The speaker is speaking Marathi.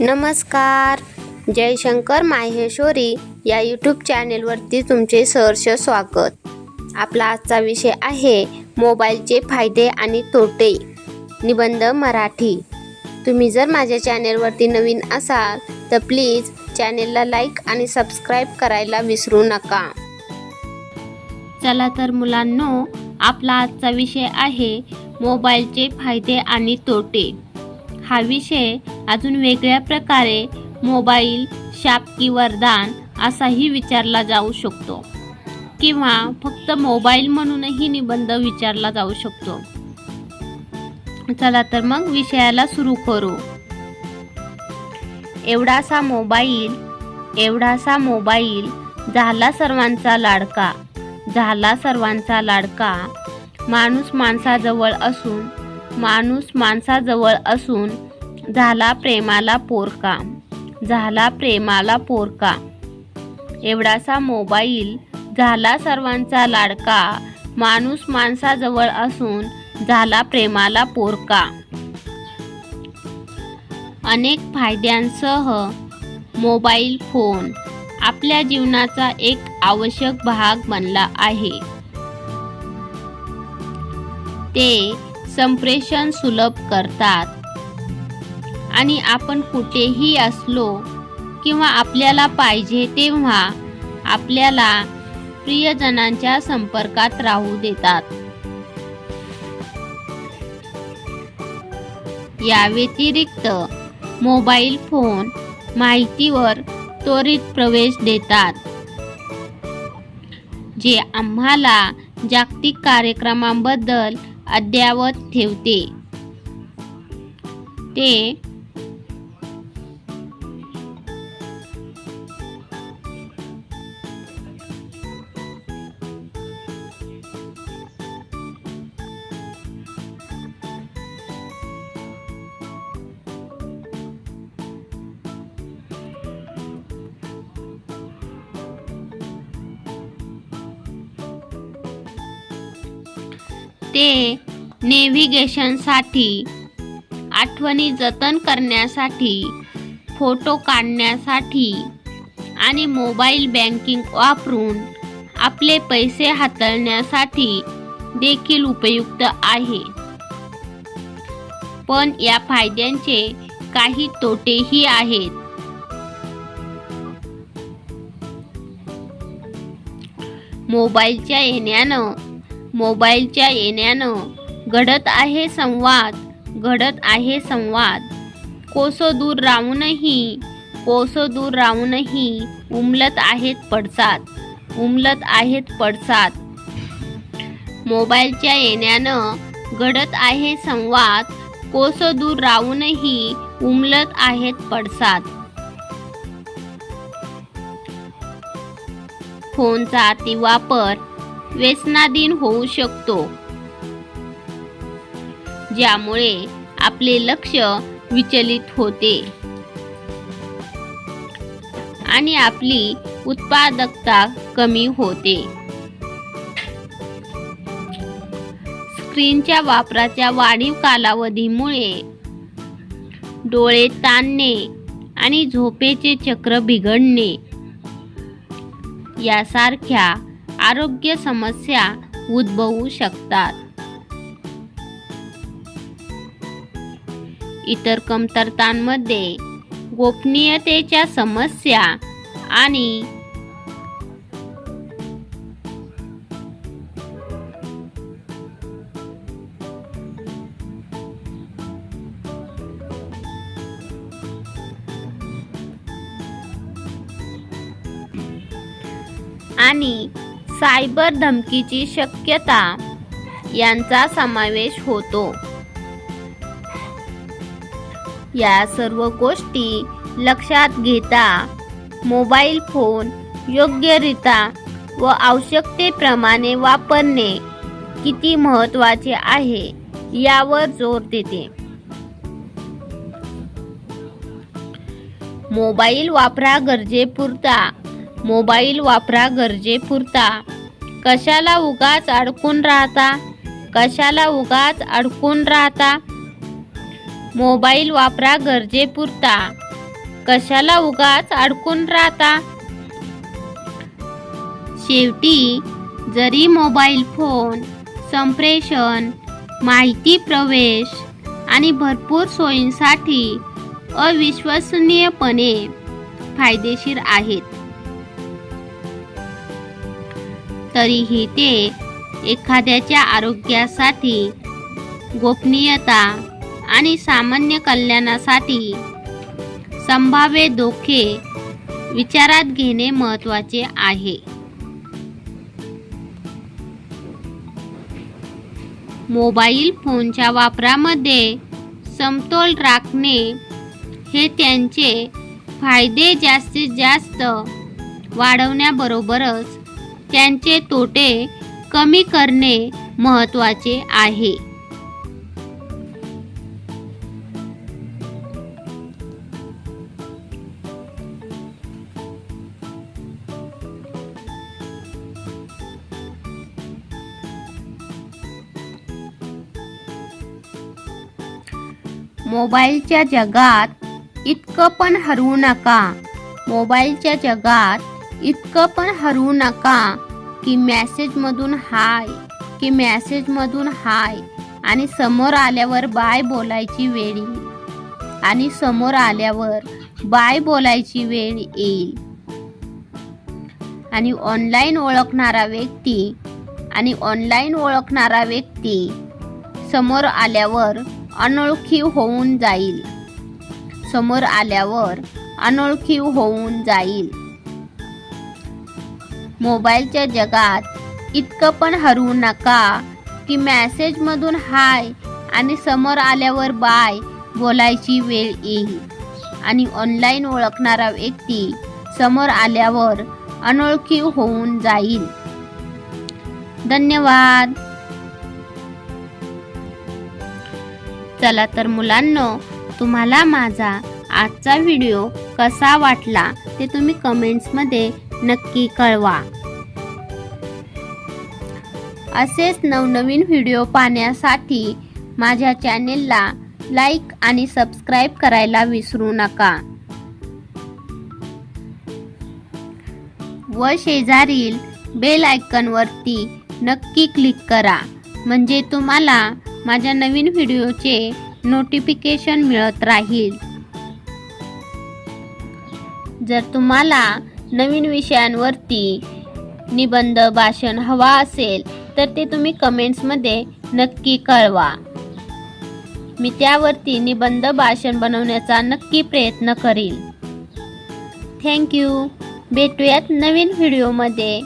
नमस्कार. जयशंकर माहेश्वरी या यूट्यूब चॅनेलवरती तुमचे सहर्ष स्वागत. आपला आजचा विषय आहे मोबाईलचे फायदे आणि तोटे. निबंध मराठी. तुम्ही जर माझ्या चॅनेलवरती नवीन असाल तर प्लीज चॅनेलला लाईक आणि सबस्क्राईब करायला विसरू नका. चला तर मुलांनो आपला आजचा विषय आहे मोबाईलचे फायदे आणि तोटे. हा विषय अजून वेगळ्या प्रकारे मोबाईल शाप की वरदान असाही विचारला जाऊ शकतो. किंवा फक्त मोबाईल म्हणूनही निबंध विचारला जाऊ शकतो. चला तर मग विषयाला सुरू करू. एवढासा मोबाईल एवढासा मोबाईल झाला सर्वांचा लाडका झाला सर्वांचा लाडका. माणूस माणसाजवळ असून माणूस माणसाजवळ असून झाला प्रेमाला पोरका झाला प्रेमाला पोरका. एवढासा मोबाईल झाला सर्वांचा लाडका माणूस माणसाजवळ असून झाला प्रेमाला पोरका. अनेक फायद्यांसह मोबाईल फोन आपल्या जीवनाचा एक आवश्यक भाग बनला आहे. ते संप्रेषण सुलभ करतात. आणि आपण कुठेही असलो किंवा आपल्याला पाहिजे तेव्हा आपल्याला प्रियजनांच्या संपर्कात राहू देतात. या व्यतिरिक्त मोबाईल फोन माहितीवर त्वरित प्रवेश देतात. जे आम्हाला जागतिक कार्यक्रमांबद्दल अद्ययावत ठेवते. ते ते नेव्हिगेशनसाठी आठवणी जतन करण्यासाठी फोटो काढण्यासाठी आणि मोबाईल बँकिंग वापरून आपले पैसे हाताळण्यासाठी देखील उपयुक्त आहे. पण या फायद्यांचे काही तोटेही आहेत. मोबाईलच्या येण्यानं मोबाईलच्या येण्यानं घडत आहे संवाद घडत आहे संवाद. कोसो दूर राहूनही कोसो दूर राहूनही उमलत आहेत पडसाद उमलत आहेत पडसाद. मोबाईलच्या येण्यानं घडत आहे संवाद कोसो दूर राहूनही उमलत आहेत पडसाद. फोनचा अतिवापर व्यसनाधीन होऊ शकतो. ज्यामुळे आपले लक्ष विचलित होते. आणि आपली उत्पादकता कमी होते. स्क्रीनच्या वापराच्या वाढीव कालावधीमुळे डोळे ताणणे आणि झोपेचे चक्र बिघडणे यासारख्या आरोग्य समस्या उद्भवू शकतात. इतर कमतरतांमध्ये गोपनीयतेच्या समस्या आणि आणि सायबर धमकीची शक्यता यांचा समावेश होतो. या सर्व गोष्टी लक्षात घेता मोबाईल फोन योग्यरित्या व आवश्यकतेप्रमाणे वापरणे किती महत्त्वाचे आहे यावर जोर देते. मोबाईल वापरा गरजेपुरता मोबाईल वापरा गरजेपुरता. कशाला उगाच अडकून राहता? कशाला उगाच अडकून राहता? मोबाईल वापरा गरजेपुरता. कशाला उगाच अडकून राहता? शेवटी जरी मोबाईल फोन संप्रेषण माहिती प्रवेश आणि भरपूर सोयींसाठी अविश्वसनीयपणे फायदेशीर आहेत. तरीही ते एखाद्याच्या आरोग्यासाठी गोपनीयता आणि सामान्य कल्याणासाठी संभाव्य धोके विचारात घेणे महत्त्वाचे आहे. मोबाईल फोनच्या वापरामध्ये समतोल राखणे हे त्यांचे फायदे जास्तीत जास्त वाढवण्याबरोबरच त्यांचे तोटे कमी करणे महत्त्वाचे आहे. मोबाईलच्या जगात इतकं पण हरवू नका. मोबाईलच्या जगात इतकं पण हरवू नका. की मॅसेजमधून हाय की मॅसेजमधून हाय आणि समोर आल्यावर बाय बोलायची वेळ येईल. आणि समोर आल्यावर बाय बोलायची वेळ येईल. आणि ऑनलाईन ओळखणारा व्यक्ती आणि ऑनलाईन ओळखणारा व्यक्ती समोर आल्यावर अनोळखी होऊन जाईल. समोर आल्यावर अनोळखी होऊन जाईल. मोबाईलच्या जगात इतकं पण हरवू नका की मॅसेजमधून हाय आणि समोर आल्यावर बाय बोलायची वेळ येईल. आणि ऑनलाईन ओळखणारा व्यक्ती समोर आल्यावर अनोळखी होऊन जाईल. धन्यवाद. चला तर मुलांनो तुम्हाला माझा आजचा व्हिडिओ कसा वाटला ते तुम्ही कमेंट्समध्ये नक्की कळवा. असेच नवनवीन व्हिडिओ पाहण्यासाठी माझ्या चॅनेलला लाईक आणि सबस्क्राईब करायला विसरू नका. व शेजारील बेल आयकनवरती नक्की क्लिक करा. म्हणजे तुम्हाला माझ्या नवीन व्हिडिओचे नोटिफिकेशन मिळत राहील. जर तुम्हाला नवीन विषयांवरती निबंध भाषण हवा असेल तर ते तुम्ही कमेंट्समध्ये नक्की कळवा. मी त्यावरती निबंध भाषण बनवण्याचा नक्की प्रयत्न करील. थँक्यू भेटूयात नवीन व्हिडिओमध्ये